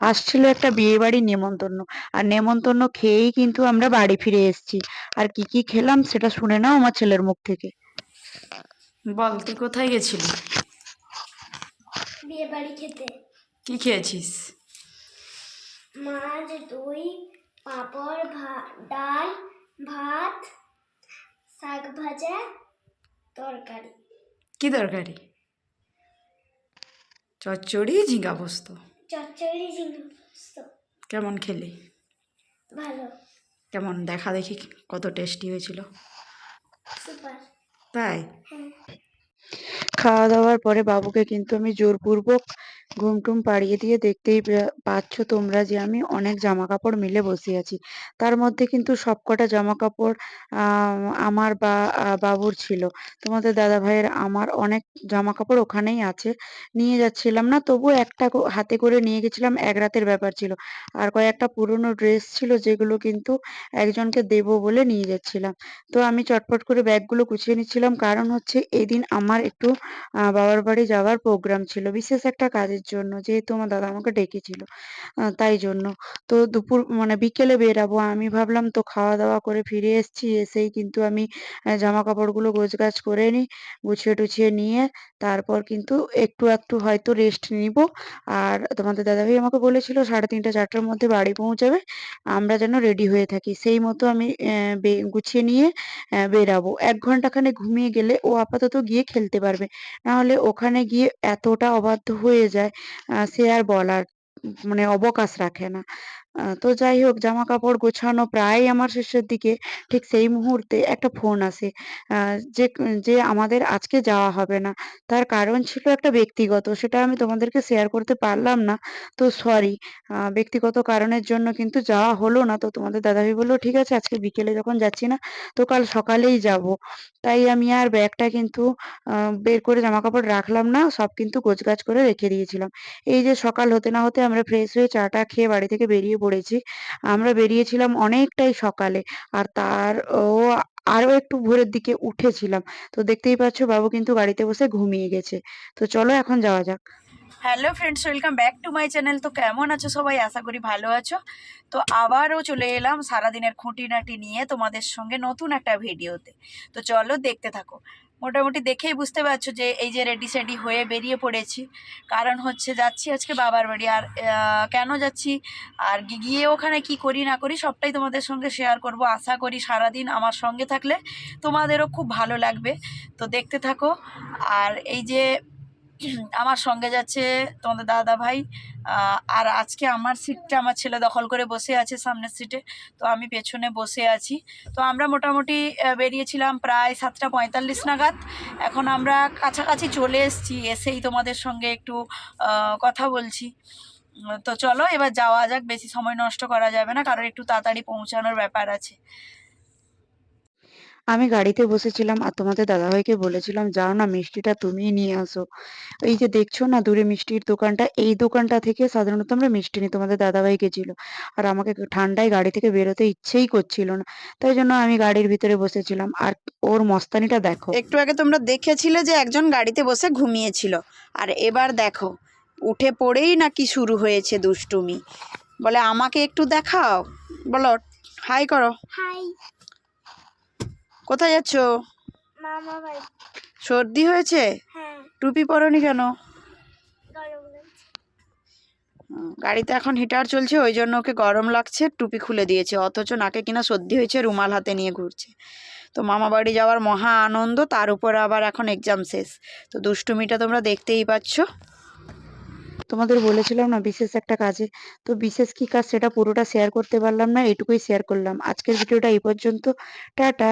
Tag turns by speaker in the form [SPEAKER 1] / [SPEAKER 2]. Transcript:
[SPEAKER 1] আসছিল একটা বিয়ে বাড়ির নেমন্তন্ন। আর নেমন্তন্ন খেয়েই কিন্তু আমরা বাড়ি ফিরে এসেছি। আর কি কি খেলাম সেটা শুনে নাও আমার ছেলের মুখ থেকে।
[SPEAKER 2] বল তুই কোথায় গেছিলি?
[SPEAKER 3] বিয়ে বাড়ি খেতে।
[SPEAKER 2] কি খেয়েছিস?
[SPEAKER 3] মাছ দই পাঁপড় ভা- তরকারি
[SPEAKER 2] কি তরকারি চচ্চড়ি ঝিঙ্গা পোস্ত
[SPEAKER 3] চচ্চড়ি ঝিঙ্গা পোস্ত।
[SPEAKER 2] কেমন খেলি?
[SPEAKER 3] ভালো।
[SPEAKER 2] কেমন? দেখা দেখি কত টেস্টি হয়েছিল।
[SPEAKER 3] সুপার।
[SPEAKER 2] তাই?
[SPEAKER 3] হ্যাঁ।
[SPEAKER 1] খাওয়া দাওয়ার পরে বাবুকে কিন্তু আমি জোরপূর্বক ঘুম টুম পাড়িয়ে দিয়ে দেখতেই পাচ্ছ তোমরা যে আমি অনেক জামা কাপড় মিলে বসে আছি। তার মধ্যে কিন্তু সবকটা জামা কাপড় আমার বা বাবুর ছিল। তোমাদের দাদা ভাইয়ের আমার অনেক জামা কাপড় ওখানেই আছে। নিয়ে যাচ্ছিলাম না, তবু একটা হাতে করে নিয়ে গেছিলাম, এক রাতের ব্যাপার ছিল। আর কয়েকটা পুরনো ড্রেস ছিল যেগুলো কিন্তু একজনকে দেবো বলে নিয়ে যাচ্ছিলাম। তো আমি চটপট করে ব্যাগগুলো গুছিয়ে নিচ্ছিলাম। কারণ হচ্ছে এদিন আমার একটু বাবার বাড়ি যাওয়ার প্রোগ্রাম ছিল। বিশেষ একটা কাজের জন্য। যেহেতু আমার দাদা আমাকে ডেকেছিল তাই জন্য। তো দুপুর মানে বিকেলে বেরাবো, আমি ভাবলাম তো খাওয়া দাওয়া করে ফিরে এসেছি, এসেই কিন্তু আমি জামা কাপড়গুলো গোছগাছ করে নিই গুছিয়ে টুছিয়ে নিয়ে তারপর কিন্তু একটু একটু হয়তো রেস্ট নিব। আর তোমাদের দাদাভাই আমাকে বলেছিল, সাড়ে তিনটা, চারটার মধ্যে বাড়ি পৌঁছাবে, আমরা যেন রেডি হয়ে থাকি। সেই মতো আমি গুছিয়ে নিয়ে বেরাবো। এক ঘন্টাখানে ঘুমিয়ে গেলে ও আপাতত গিয়ে খেলতে পারবে। নাহলে ওখানে গিয়ে এতটা অবাধ্য হয়ে যায় সে আর বলার মানে অবকাশ রাখে না। তো যাই হোক জামা কাপড় গোছানো প্রায় আমার শেষের দিকে। ঠিক সেই মুহূর্তে একটা ফোন আসে। যে যে আমাদের আজকে যাওয়া হবে না, তার কারণ ছিল একটা ব্যক্তিগত, সেটা আমি তোমাদেরকে শেয়ার করতে পারলাম না। তো সরি ব্যক্তিগত কারণের জন্য কিন্তু যাওয়া হলো না। তো তোমাদের দাদাভাই বলল, ঠিক আছে, আজকে বিকেলে যখন যাচ্ছি না, তো কাল সকালেই যাব। তাই আমি আর ব্যাগটা কিন্তু বের করে জামা কাপড় রাখলাম না, সব কিন্তু গোছগাছ করে রেখে দিয়েছিলাম। এই যে সকাল হতে না হতে আমরা ফ্রেশ হয়ে চাটা খেয়ে বাড়ি থেকে বেরিয়ে পড়েছি। আমরা বেরিয়েছিলাম অনেকটাই সকালে আর তার ও আরও একটু ভোরের দিকে উঠেছিলাম। তো দেখতেই পাচ্ছ বাবু কিন্তু গাড়িতে বসে ঘুমিয়ে গেছে। তো চলো এখন যাওয়া যাক।
[SPEAKER 2] Hello friends welcome back to my channel তো কেমন আছো সবাই? আশা করি ভালো আছো। তো আবারও চলে এলাম সারাদিনের খুঁটিনাটি নিয়ে তোমাদের সঙ্গে নতুন একটা ভিডিওতে। তো চলো দেখতে থাকো। মোটামুটি দেখেই বুঝতে পারছ যে এই যে রেডি সেডি হয়ে বেরিয়ে পড়েছি। কারণ হচ্ছে যাচ্ছি আজকে বাবার বাড়ি আর কেন যাচ্ছি আর গিয়ে ওখানে কি করি না করি সবটাই তোমাদের সঙ্গে শেয়ার করব। আশা করি সারাদিন আমার সঙ্গে থাকলে তোমাদেরও খুব ভালো লাগবে। তো দেখতে থাকো। আর এই যে আমার সঙ্গে যাচ্ছে তোমাদের দাদা ভাই আর আজকে আমার সিটটা আমার ছেলে দখল করে বসে আছে সামনের সিটে, তো আমি পেছনে বসে আছি। তো আমরা মোটামুটি বেরিয়েছিলাম প্রায় সাতটা পঁয়তাল্লিশ নাগাদ। এখন আমরা কাছাকাছি চলে এসেছি, এসেই তোমাদের সঙ্গে একটু কথা বলছি। তো চলো এবার যাওয়া যাক, বেশি সময় নষ্ট করা যাবে না, কারণ একটু তাড়াতাড়ি পৌঁছানোর ব্যাপার আছে।
[SPEAKER 1] আমি গাড়িতে বসেছিলাম আর তোমাদের দাদাভাইকে বলেছিলাম যাও না মিষ্টিটা তুমিই নিয়ে আসো। এই যে দেখছ না দূরে মিষ্টির দোকানটা এই দোকানটা থেকে সাধারণত আমরা মিষ্টি নিই তোমাদের দাদাভাই গেছিল। আর আমাকে ঠান্ডায় গাড়ি থেকে বেরোতে ইচ্ছেই করছিল না তাই জন্য আমি গাড়ির ভিতরে বসেছিলাম। আর ওর মস্তানিটা দেখো।
[SPEAKER 2] একটু আগে তোমরা দেখেছিলে যে একজন গাড়িতে বসে ঘুমিয়েছিল। আর এবার দেখো উঠে পড়েই নাকি শুরু হয়েছে দুষ্টুমি। বলে আমাকে একটু দেখাও। বলো হাই করো।
[SPEAKER 3] হাই।
[SPEAKER 2] কোথায় যাচ্ছ? সর্দি হয়েছে?
[SPEAKER 3] হ্যাঁ।
[SPEAKER 2] টুপি পরনি কেন? গাড়িতে এখন হিটার চলছে ওই জন্য ওকে গরম লাগছে টুপি খুলে দিয়েছে অথচ নাকে কিনা সর্দি হয়েছে রুমাল হাতে নিয়ে ঘুরছে। তো মামা বাড়ি যাওয়ার মহা আনন্দ তার উপর আবার এখন এক্সাম শেষ। তো দুষ্টুমিটা তোমরা দেখতেই পাচ্ছ।
[SPEAKER 1] তোমাদের বলেছিলাম না বিশেষ একটা কাজে, তো বিশেষ কি কাজ সেটা পুরোটা শেয়ার করতে পারলাম না, এটুকুই শেয়ার করলাম। আজকের ভিডিওটা এই পর্যন্ত, টাটা।